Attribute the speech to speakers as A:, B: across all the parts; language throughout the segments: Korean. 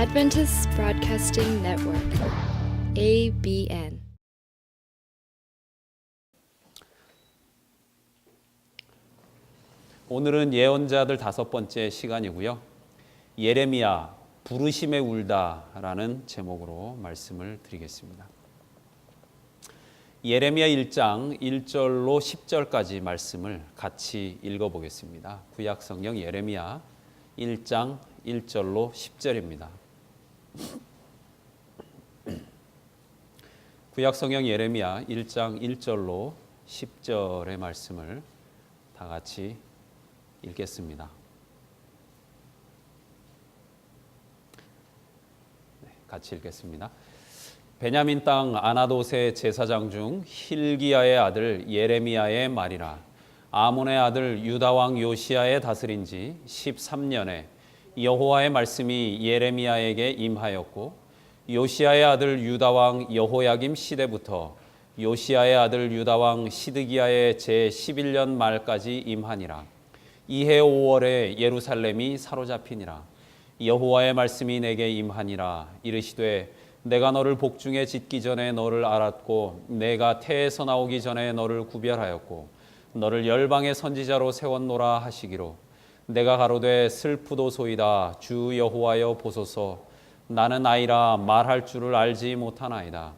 A: Adventist Broadcasting Network. ABN.
B: 오늘은 예언자들 다섯 번째 시간이고요. 예레미야 부르심에 울다라는 제목으로 말씀을 드리겠습니다. 예레미야 1장 1절로 10절까지 말씀을 같이 읽어 보겠습니다. 구약 성경 예레미야 1장 1절로 10절입니다. 구약 성경 예레미야 1장 1절로 10절의 말씀을 다 같이 읽겠습니다. 네, 같이 읽겠습니다. 베냐민 땅 아나도세 제사장 중 힐기야의 아들 예레미야의 말이라 아몬의 아들 유다 왕 요시야의 다스린 지 13년에 여호와의 말씀이 예레미야에게 임하였고 요시야의 아들 유다 왕 여호야김 시대부터 요시야의 아들 유다 왕 시드기야의 제 11년 말까지 임하니라. 이해 5월에 예루살렘이 사로잡히니라. 여호와의 말씀이 내게 임하니라. 이르시되 내가 너를 복중에 짓기 전에 너를 알았고 내가 태에서 나오기 전에 너를 구별하였고 너를 열방의 선지자로 세웠노라 하시기로 내가 가로되 슬프도소이다. 주 여호와여 보소서. 나는 아이라 말할 줄을 알지 못하나이다.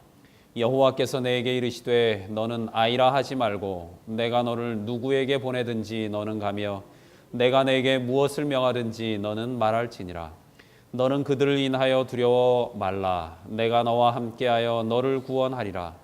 B: 여호와께서 내게 이르시되 너는 아이라 하지 말고 내가 너를 누구에게 보내든지 너는 가며 내가 내게 무엇을 명하든지 너는 말할지니라. 너는 그들을 인하여 두려워 말라. 내가 너와 함께하여 너를 구원하리라.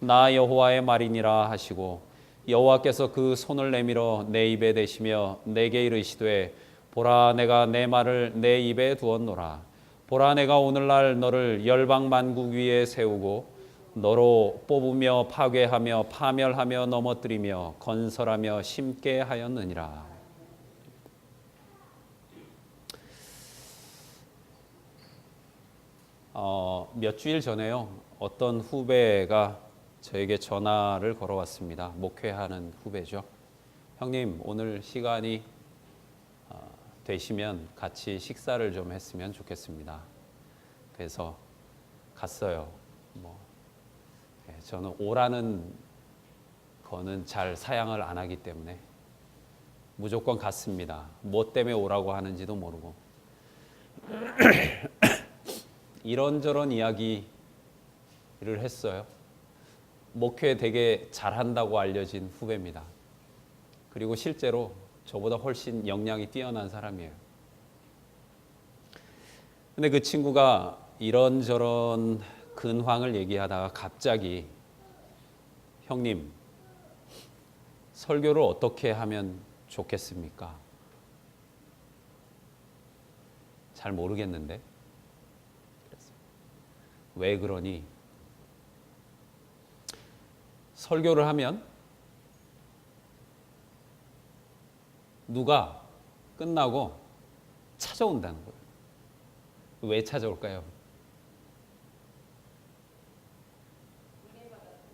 B: 나 여호와의 말이니라 하시고 여호와께서 그 손을 내밀어 내 입에 대시며 내게 이르시되 보라 내가 내 말을 내 입에 두었노라 보라 내가 오늘날 너를 열방 만국 위에 세우고 너로 뽑으며 파괴하며 파멸하며 넘어뜨리며 건설하며 심게 하였느니라 어, 몇 주일 전에요. 어떤 후배가 저에게 전화를 걸어왔습니다. 목회하는 후배죠. 형님, 오늘 시간이 어, 되시면 같이 식사를 좀 했으면 좋겠습니다. 그래서 갔어요. 뭐, 예, 저는 오라는 거는 잘 사양을 안 하기 때문에 무조건 갔습니다. 뭐 때문에 오라고 하는지도 모르고. 이런저런 이야기를 했어요. 목회 되게 잘한다고 알려진 후배입니다. 그리고 실제로 저보다 훨씬 역량이 뛰어난 사람이에요. 근데 그 친구가 이런저런 근황을 얘기하다가 갑자기 형님, 설교를 어떻게 하면 좋겠습니까? 잘 모르겠는데. 왜 그러니? 설교를 하면 누가 끝나고 찾아온다는 거예요. 왜 찾아올까요?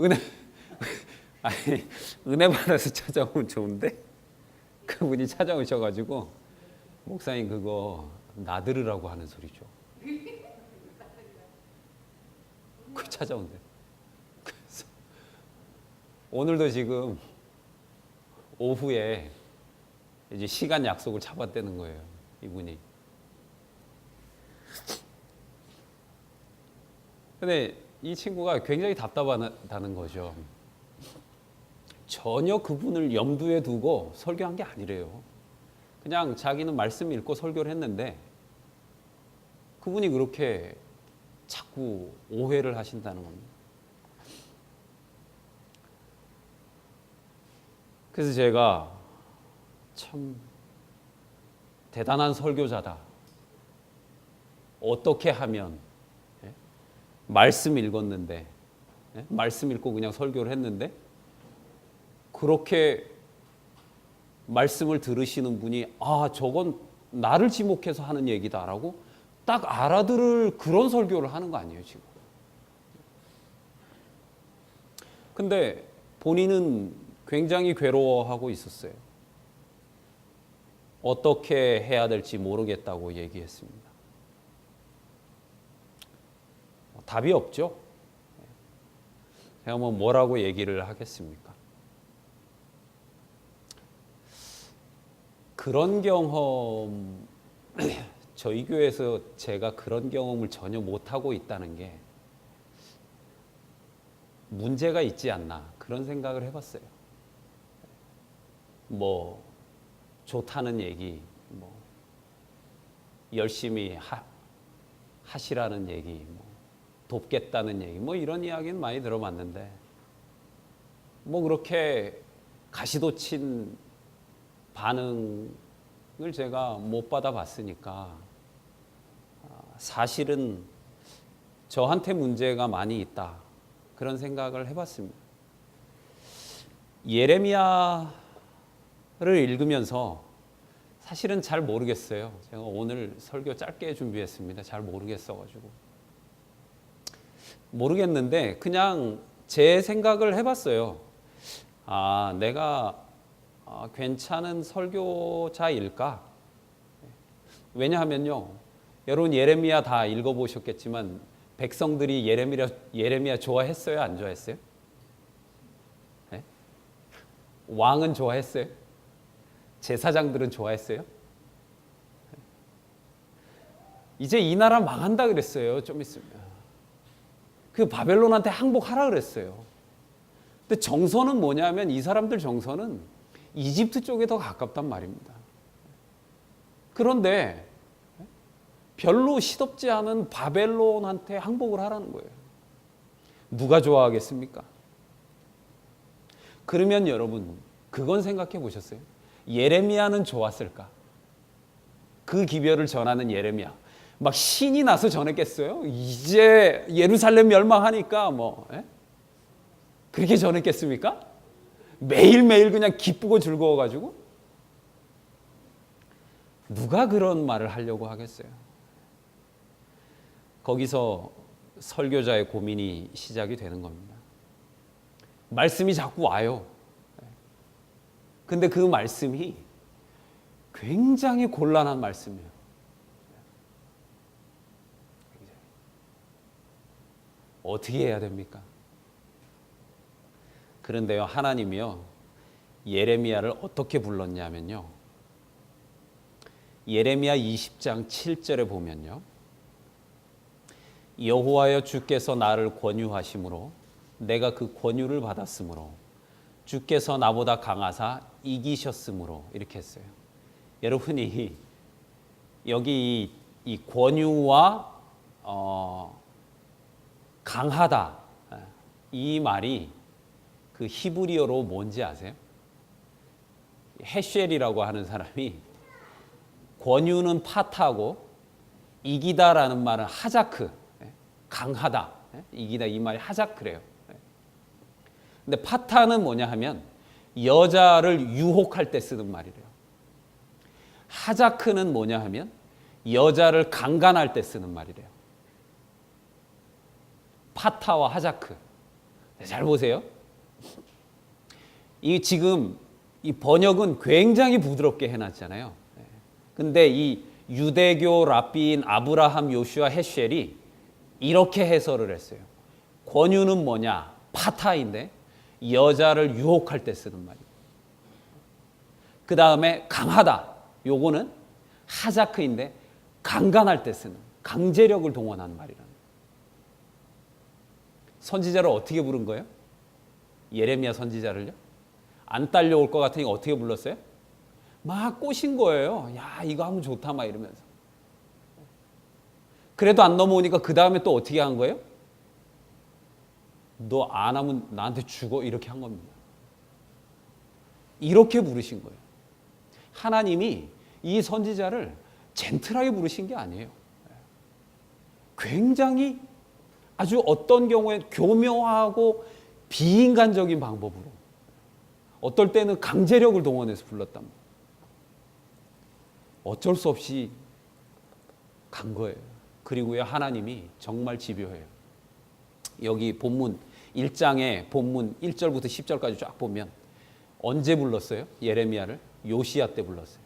B: 은혜 아니 은혜 받아서 찾아오면 좋은데 그분이 찾아오셔가지고 목사님 그거 나들으라고 하는 소리죠. 그 찾아온대. 오늘도 지금 오후에 이제 시간 약속을 잡았다는 거예요. 이분이. 근데 이 친구가 굉장히 답답하다는 거죠. 전혀 그분을 염두에 두고 설교한 게 아니래요. 그냥 자기는 말씀 읽고 설교를 했는데 그분이 그렇게 자꾸 오해를 하신다는 겁니다. 그래서 제가 참 대단한 설교자다. 어떻게 하면 예? 말씀 읽었는데 예? 말씀 읽고 그냥 설교를 했는데 그렇게 말씀을 들으시는 분이 아 저건 나를 지목해서 하는 얘기다라고 딱 알아들을 그런 설교를 하는 거 아니에요, 지금. 근데 본인은 굉장히 괴로워하고 있었어요. 어떻게 해야 될지 모르겠다고 얘기했습니다. 답이 없죠. 제가 뭐 뭐라고 얘기를 하겠습니까? 그런 경험 저희 교회에서 제가 그런 경험을 전혀 못 하고 있다는 게 문제가 있지 않나 그런 생각을 해봤어요. 뭐 좋다는 얘기, 뭐 열심히 하, 하시라는 얘기, 뭐 돕겠다는 얘기, 뭐 이런 이야기는 많이 들어봤는데 뭐 그렇게 가시도친 반응을 제가 못 받아봤으니까 아, 사실은 저한테 문제가 많이 있다 그런 생각을 해봤습니다. 예레미야 를 읽으면서 사실은 잘 모르겠어요. 제가 오늘 설교 짧게 준비했습니다. 잘 모르겠어가지고 모르겠는데 그냥 제 생각을 해봤어요. 아 내가 아, 괜찮은 설교자일까? 왜냐하면요, 여러분 예레미야 다 읽어보셨겠지만 백성들이 예레미야 예레미야 좋아했어요, 안 좋아했어요? 네? 왕은 좋아했어요? 제사장들은 좋아했어요? 이제 이 나라 망한다 그랬어요, 좀 있으면. 그 바벨론한테 항복하라 그랬어요. 근데 정서는 뭐냐면 이 사람들 정서는 이집트 쪽에 더 가깝단 말입니다. 그런데 별로 시덥지 않은 바벨론한테 항복을 하라는 거예요. 누가 좋아하겠습니까? 그러면 여러분 그건 생각해 보셨어요? 예레미야는 좋았을까? 그 기별을 전하는 예레미야 막 신이 나서 전했겠어요? 이제 예루살렘 멸망하니까 뭐 에? 그렇게 전했겠습니까? 매일매일 그냥 기쁘고 즐거워 가지고 누가 그런 말을 하려고 하겠어요? 거기서 설교자의 고민이 시작이 되는 겁니다. 말씀이 자꾸 와요. 근데 그 말씀이 굉장히 곤란한 말씀이에요. 어떻게 해야 됩니까? 그런데요, 하나님이요, 예레미야를 어떻게 불렀냐면요. 예레미야 20장 7절에 보면요. 여호와여 주께서 나를 권유하심으로 내가 그 권유를 받았으므로 주께서 나보다 강하사 이기셨으므로 이렇게 했어요. 여러분이 여기 이, 이 권유와 어, 강하다 이 말이 그 히브리어로 뭔지 아세요? 헤쉘이라고 하는 사람이 권유는 파타고 이기다라는 말은 하자크 강하다 이기다 이 말이 하자크래요. 근데 파타는 뭐냐 하면 여자를 유혹할 때 쓰는 말이래요. 하자크는 뭐냐 하면 여자를 강간할 때 쓰는 말이래요. 파타와 하자크. 잘 보세요. 이 지금 이 번역은 굉장히 부드럽게 해놨잖아요. 근데 이 유대교 랍비인 아브라함 요슈아 헤쉘이 이렇게 해설을 했어요. 권유는 뭐냐? 파타인데 여자를 유혹할 때 쓰는 말이에요. 그 다음에 강하다. 요거는 하자크인데 강간할 때 쓰는 강제력을 동원하는 말이라는 선지자를 어떻게 부른 거예요? 예레미야 선지자를요? 안 딸려올 것 같으니 어떻게 불렀어요? 막 꼬신 거예요. 야, 이거 하면 좋다, 막 이러면서. 그래도 안 넘어오니까 그 다음에 또 어떻게 한 거예요? 너 안 하면 나한테 죽어. 이렇게 한 겁니다. 이렇게 부르신 거예요. 하나님이 이 선지자를 젠틀하게 부르신 게 아니에요. 굉장히 아주 어떤 경우에 교묘하고 비인간적인 방법으로 어떨 때는 강제력을 동원해서 말이에요. 어쩔 수 없이 간 거예요. 그리고요, 하나님이 정말 집요해요. 여기 본문 1장에 본문 1절부터 10절까지 쫙 보면 언제 불렀어요? 예레미야를 요시야 때 불렀어요.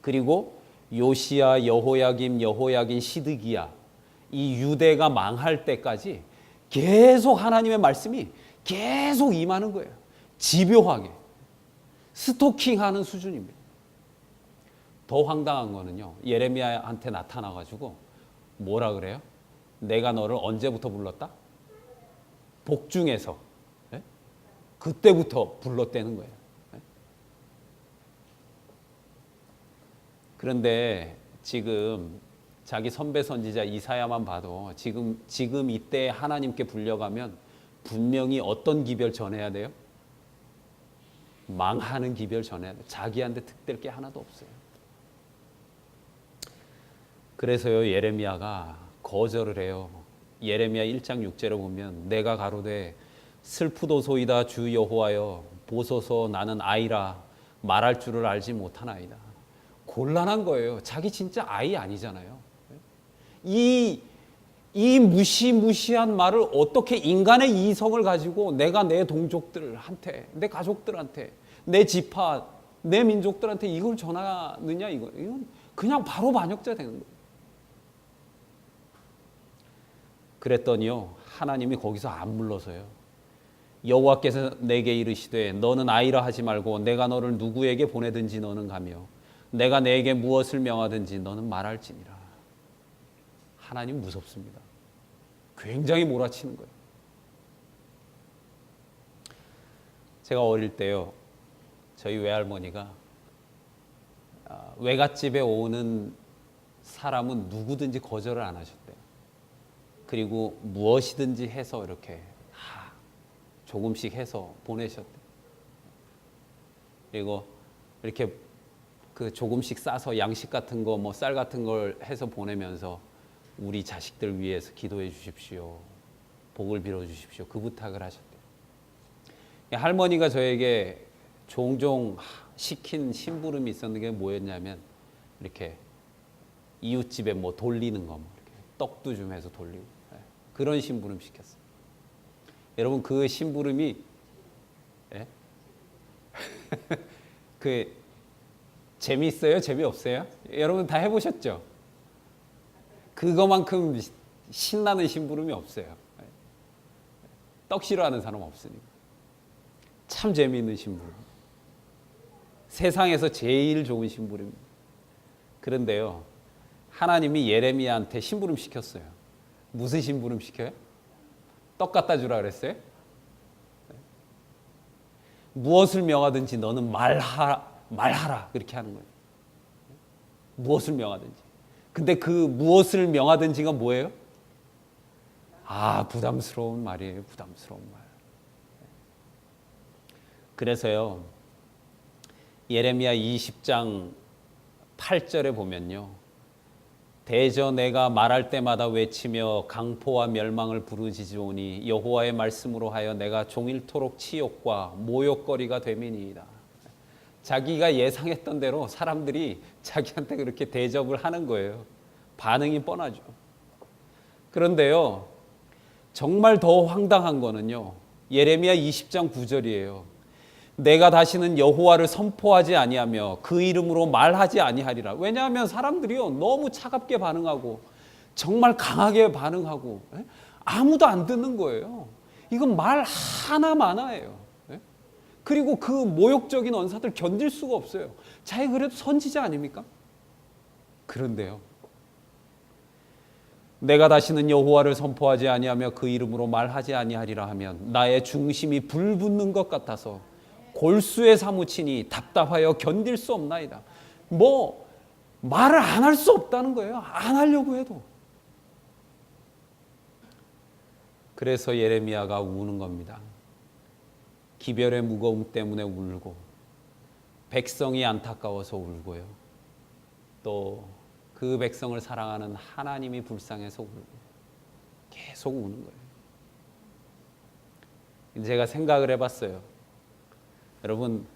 B: 그리고 요시야, 여호야김, 여호야긴, 시드기야 이 유대가 망할 때까지 계속 하나님의 말씀이 계속 임하는 거예요. 집요하게 스토킹하는 수준입니다. 더 황당한 거는요. 예레미야한테 나타나 가지고 뭐라 그래요? 내가 너를 언제부터 불렀다? 복중에서 예? 그때부터 불렀다는 거예요. 예? 그런데 지금 자기 선배 선지자 이사야만 봐도 지금 지금 이때 하나님께 불려가면 분명히 어떤 기별 전해야 돼요? 망하는 기별 전해야 돼. 자기한테 득될 게 하나도 없어요. 그래서요 예레미야가 거절을 해요. 예레미야 1장 6절에 보면 내가 가로되 슬프도소이다 주 여호와여 보소서 나는 아이라 말할 줄을 알지 못하나이다. 곤란한 거예요. 자기 진짜 아이 아니잖아요. 이, 이 무시무시한 말을 어떻게 인간의 이성을 가지고 내가 내 동족들한테, 내 가족들한테, 내 지파, 내 민족들한테 이걸 전하느냐, 이거. 이건 그냥 바로 반역자 되는 거예요. 그랬더니요, 하나님이 거기서 안 물러서요. 여호와께서 내게 이르시되 너는 아이라 하지 말고 내가 너를 누구에게 보내든지 너는 가며 내가 내게 무엇을 명하든지 너는 말할지니라. 하나님 무섭습니다. 굉장히 몰아치는 거예요. 제가 어릴 때요, 저희 외할머니가 아, 외갓집에 오는 사람은 누구든지 거절을 안 하셨대요. 그리고 무엇이든지 해서 이렇게 다 조금씩 해서 보내셨대요. 그리고 이렇게 그 조금씩 싸서 양식 같은 거, 뭐 쌀 같은 걸 해서 보내면서 우리 자식들 위해서 기도해 주십시오. 복을 빌어 주십시오. 그 부탁을 하셨대요. 할머니가 저에게 종종 시킨 심부름이 있었는 게 뭐였냐면 이렇게 이웃집에 뭐 돌리는 거, 뭐 이렇게 떡도 좀 해서 돌리고 예, 그런 심부름 시켰어요. 여러분 그 심부름이 예? 그 재미있어요? 재미없어요? 여러분 다 해보셨죠? 그거만큼 신나는 심부름이 없어요. 떡 싫어하는 사람 없으니까. 참 재미있는 심부름. 세상에서 제일 좋은 심부름. 그런데요, 하나님이 예레미야한테 심부름 시켰어요. 무슨 심부름 시켜요? 떡 갖다 주라 그랬어요? 무엇을 명하든지 너는 말하, 말하라. 그렇게 하는 거예요. 무엇을 명하든지. 근데 그 무엇을 명하든지가 뭐예요? 아, 부담스러운 말이에요. 부담스러운 말. 그래서요. 예레미야 20장 8절에 보면요. 대저 내가 말할 때마다 외치며 강포와 멸망을 부르짖으오니 여호와의 말씀으로 하여 내가 종일토록 치욕과 모욕거리가 됨이니이다. 자기가 예상했던 대로 사람들이 자기한테 그렇게 대접을 하는 거예요. 반응이 뻔하죠. 그런데요, 정말 더 황당한 거는요, 예레미야 20장 9절이에요. 내가 다시는 여호와를 선포하지 아니하며 그 이름으로 말하지 아니하리라. 왜냐하면 사람들이요 너무 차갑게 반응하고 정말 강하게 반응하고 에? 아무도 안 듣는 거예요. 이건 말 하나 많아예요. 에? 그리고 그 모욕적인 언사들 견딜 수가 없어요. 자기 그래도 선지자 아닙니까? 그런데요. 내가 다시는 여호와를 선포하지 아니하며 그 이름으로 말하지 아니하리라 하면 나의 중심이 불붙는 것 같아서 골수에 사무치니 답답하여 견딜 수 없나이다. 뭐 말을 안 할 수 없다는 거예요. 안 하려고 해도. 그래서 예레미야가 우는 겁니다. 기별의 무거움 때문에 울고 백성이 안타까워서 울고요. 또 그 백성을 사랑하는 하나님이 불쌍해서 울고 계속 우는 거예요. 제가 생각을 해봤어요. 여러분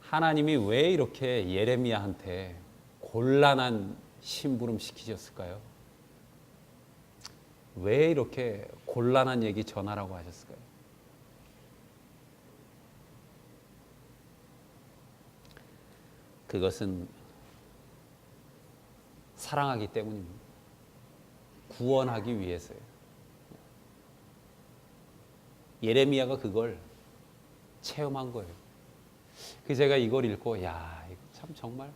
B: 하나님이 왜 이렇게 예레미야한테 곤란한 심부름 시키셨을까요? 왜 이렇게 곤란한 얘기 전하라고 하셨을까요? 그것은 사랑하기 때문입니다. 구원하기 위해서예요. 예레미야가 그걸 체험한 거예요. 그 제가 이걸 읽고 야, 참 정말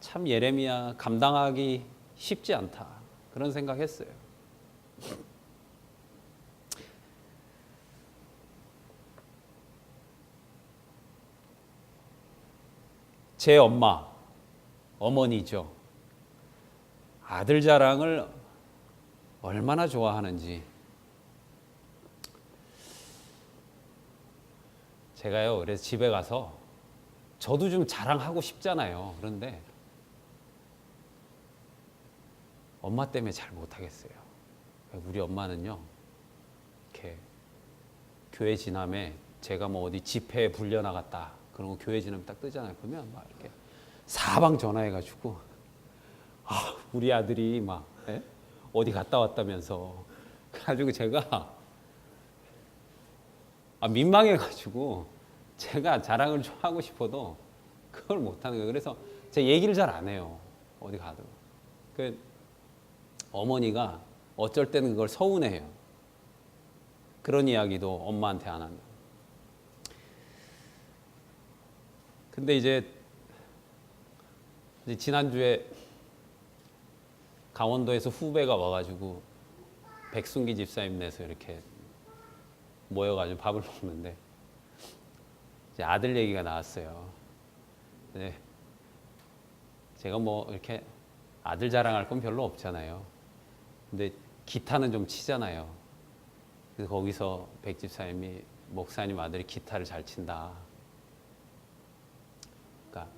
B: 참 예레미야 감당하기 쉽지 않다. 그런 생각했어요. 제 엄마, 어머니죠. 아들 자랑을 얼마나 좋아하는지. 제가요, 그래서 집에 가서 저도 좀 자랑하고 싶잖아요. 그런데 엄마 때문에 잘 못하겠어요. 우리 엄마는요, 이렇게 교회 지남에 제가 뭐 어디 집회에 불려 나갔다. 그런 거 교회 지남 딱 뜨잖아요. 그러면 막 이렇게 사방 전화해가지고 아 우리 아들이 막 예? 어디 갔다 왔다면서 그래가지고 제가 아, 민망해가지고 제가 자랑을 좀 하고 싶어도 그걸 못하는 거예요. 그래서 제 얘기를 잘 안 해요. 어디 가도. 그 어머니가 어쩔 때는 그걸 서운해해요. 그런 이야기도 엄마한테 안 하면. 근데 이제, 이제 지난주에 강원도에서 후배가 와가지고 백순기 집사님네서 이렇게 모여가지고 밥을 먹는데 이제 아들 얘기가 나왔어요. 네. 제가 뭐 이렇게 아들 자랑할 건 별로 없잖아요. 근데 기타는 좀 치잖아요. 그래서 거기서 백 집사님이 목사님 아들이 기타를 잘 친다. 그러니까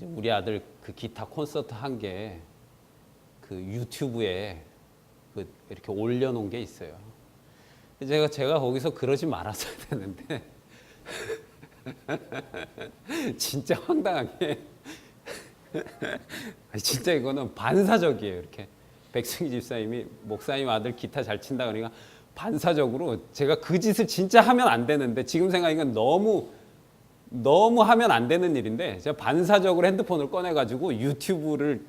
B: 우리 아들 그 기타 콘서트 한 게 그 유튜브에 그 이렇게 올려놓은 게 있어요. 제가 제가 거기서 그러지 말았어야 되는데 진짜 황당하게 진짜 이거는 반사적이에요. 이렇게 백승희 집사님이 목사님 아들 기타 잘 친다 그러니까 반사적으로 제가 그 짓을 진짜 하면 안 되는데 지금 생각하니까 너무 너무 하면 안 되는 일인데 제가 반사적으로 핸드폰을 꺼내 가지고 유튜브를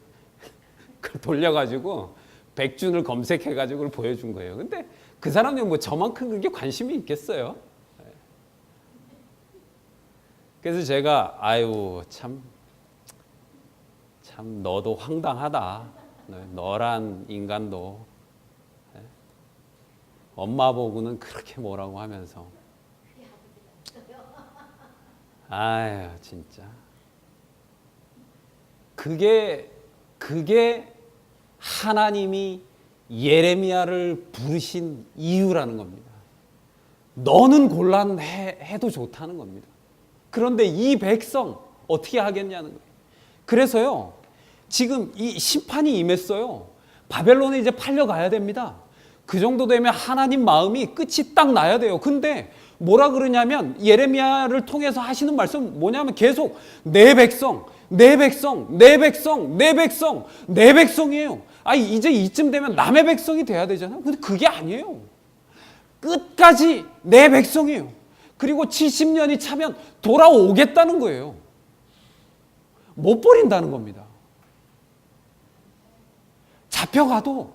B: 돌려가지고 백준을 검색해가지고 보여준 거예요. 근데 그 사람이 뭐 저만큼 그게 관심이 있겠어요? 그래서 제가 아유 참 참 너도 황당하다. 너- 너란 인간도 예? 엄마 보고는 그렇게 뭐라고 하면서 아유 진짜 그게 그게 하나님이 예레미야를 부르신 이유라는 겁니다. 너는 곤란해도 좋다는 겁니다. 그런데 이 백성 어떻게 하겠냐는 거예요. 그래서요, 지금 이 심판이 임했어요. 바벨론에 이제 팔려가야 됩니다. 그 정도 되면 하나님 마음이 끝이 딱 나야 돼요. 근데 뭐라 그러냐면 예레미야를 통해서 하시는 말씀 뭐냐면 계속 내 백성, 내 백성, 내 백성, 내 백성, 내 백성이에요. 아 이제 이쯤 되면 남의 백성이 돼야 되잖아요. 근데 그게 아니에요. 끝까지 내 백성이에요. 그리고 70년이 차면 돌아오겠다는 거예요. 못 버린다는 겁니다. 잡혀가도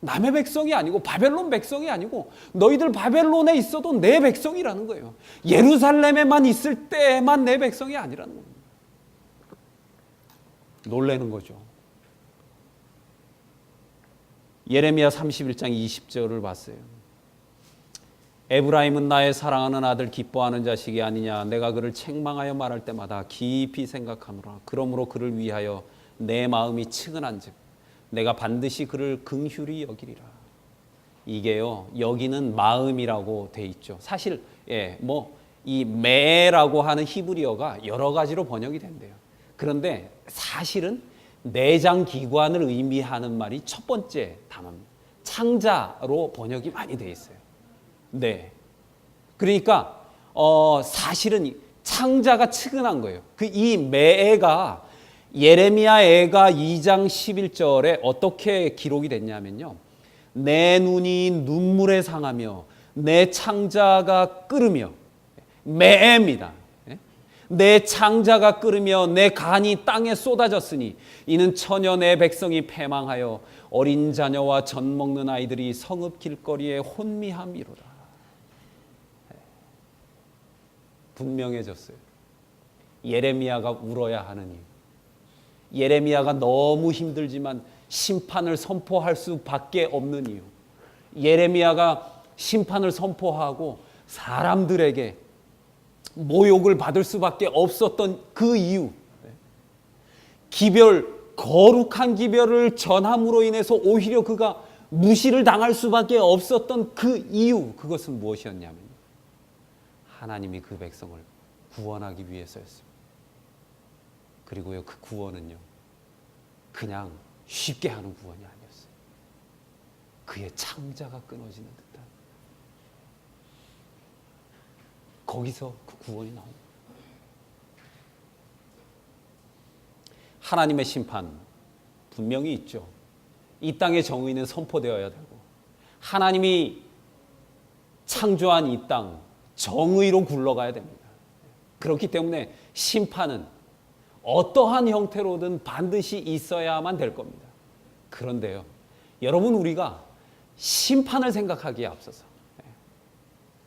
B: 남의 백성이 아니고 바벨론 백성이 아니고 너희들 바벨론에 있어도 내 백성이라는 거예요. 예루살렘에만 있을 때만 내 백성이 아니라는 겁니다. 놀라는 거죠. 예레미야 31장 20절을 봤어요. 에브라임은 나의 사랑하는 아들 기뻐하는 자식이 아니냐. 내가 그를 책망하여 말할 때마다 깊이 생각하노라. 그러므로 그를 위하여 내 마음이 측은한즉 내가 반드시 그를 긍휼히 여기리라. 이게요 여기는 마음이라고 돼 있죠. 사실 예뭐이 매라고 하는 히브리어가 여러 가지로 번역이 된대요. 그런데 사실은 내장 기관을 의미하는 말이 첫 번째 단어입니다 창자로 번역이 많이 돼 있어요 네. 그러니까 어 사실은 창자가 측은한 거예요. 그 이 매애가 예레미야 애가 2장 11절에 어떻게 기록이 됐냐면요. 내 눈이 눈물에 상하며 내 창자가 끓으며 매애입니다. 예? 내 창자가 끓으며 내 간이 땅에 쏟아졌으니 이는 처녀 내 백성이 패망하여 어린 자녀와 젖 먹는 아이들이 성읍 길거리에 혼미함이로다. 분명해졌어요. 예레미야가 울어야 하는 이유. 예레미야가 너무 힘들지만 심판을 선포할 수밖에 없는 이유. 예레미야가 심판을 선포하고 사람들에게 모욕을 받을 수밖에 없었던 그 이유. 기별, 거룩한 기별을 전함으로 인해서 오히려 그가 무시를 당할 수밖에 없었던 그 이유. 그것은 무엇이었냐면 하나님이 그 백성을 구원하기 위해서였습니다. 그리고요, 그 구원은요, 그냥 쉽게 하는 구원이 아니었어요. 그의 창자가 끊어지는 듯한 거기서 그 구원이 나옵니다. 하나님의 심판 분명히 있죠. 이 땅의 정의는 선포되어야 되고 하나님이 창조한 이 땅 정의로 굴러가야 됩니다. 그렇기 때문에 심판은 어떠한 형태로든 반드시 있어야만 될 겁니다. 그런데요, 여러분 우리가 심판을 생각하기에 앞서서 예.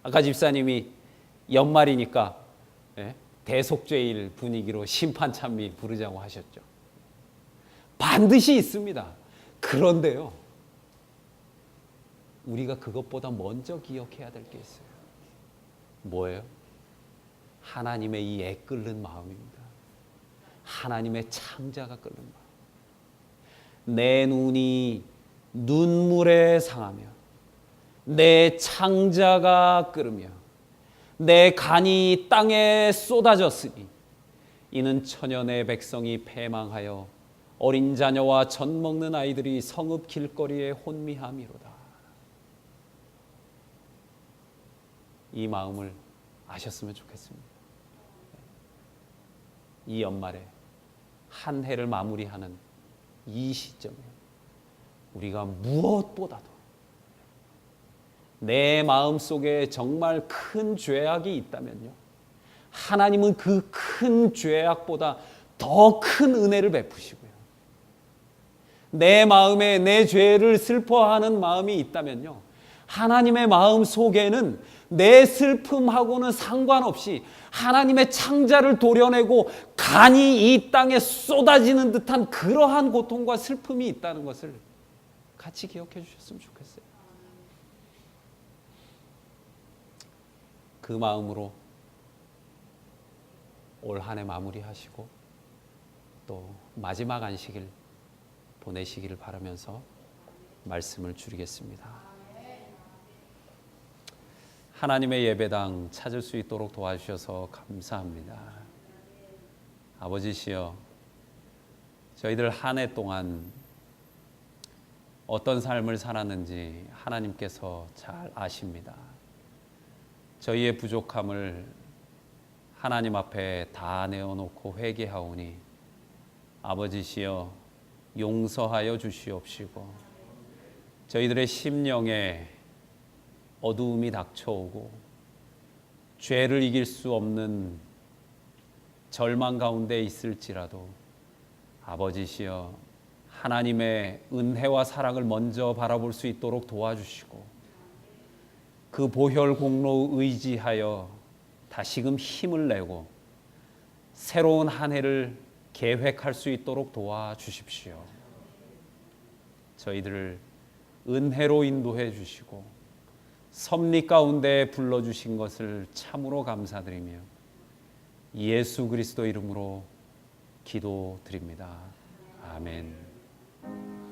B: 아까 집사님이 연말이니까 예, 대속죄일 분위기로 심판 찬미 부르자고 하셨죠. 반드시 있습니다. 그런데요, 우리가 그것보다 먼저 기억해야 될 게 있어요. 뭐예요? 하나님의 이 애 끓는 마음입니다. 하나님의 창자가 끓는 마음. 내 눈이 눈물에 상하며 내 창자가 끓으며 내 간이 땅에 쏟아졌으니 이는 천연의 백성이 패망하여 어린 자녀와 젖 먹는 아이들이 성읍 길거리에 혼미함이로다. 이 마음을 아셨으면 좋겠습니다. 이 연말에 한 해를 마무리하는 이 시점에 우리가 무엇보다도 내 마음 속에 정말 큰 죄악이 있다면요. 하나님은 그 큰 죄악보다 더 큰 은혜를 베푸시고요. 내 마음에 내 죄를 슬퍼하는 마음이 있다면요. 하나님의 마음 속에는 내 슬픔하고는 상관없이 하나님의 창자를 도려내고 간이 이 땅에 쏟아지는 듯한 그러한 고통과 슬픔이 있다는 것을 같이 기억해 주셨으면 좋겠어요. 그 마음으로 올 한 해 마무리하시고 또 마지막 안식일 보내시기를 바라면서 말씀을 줄이겠습니다. 하나님의 예배당 찾을 수 있도록 도와주셔서 감사합니다. 아버지시여, 저희들 한 해 동안 어떤 삶을 살았는지 하나님께서 잘 아십니다. 저희의 부족함을 하나님 앞에 다 내어놓고 회개하오니 아버지시여 용서하여 주시옵시고 저희들의 심령에 어두움이 닥쳐오고 죄를 이길 수 없는 절망 가운데 있을지라도 아버지시여 하나님의 은혜와 사랑을 먼저 바라볼 수 있도록 도와주시고 그 보혈 공로 의지하여 다시금 힘을 내고 새로운 한 해를 계획할 수 있도록 도와주십시오. 저희들을 은혜로 인도해 주시고 섭리 가운데 불러 주신 것을 참으로 감사드리며 예수 그리스도 이름으로 기도드립니다. 아멘.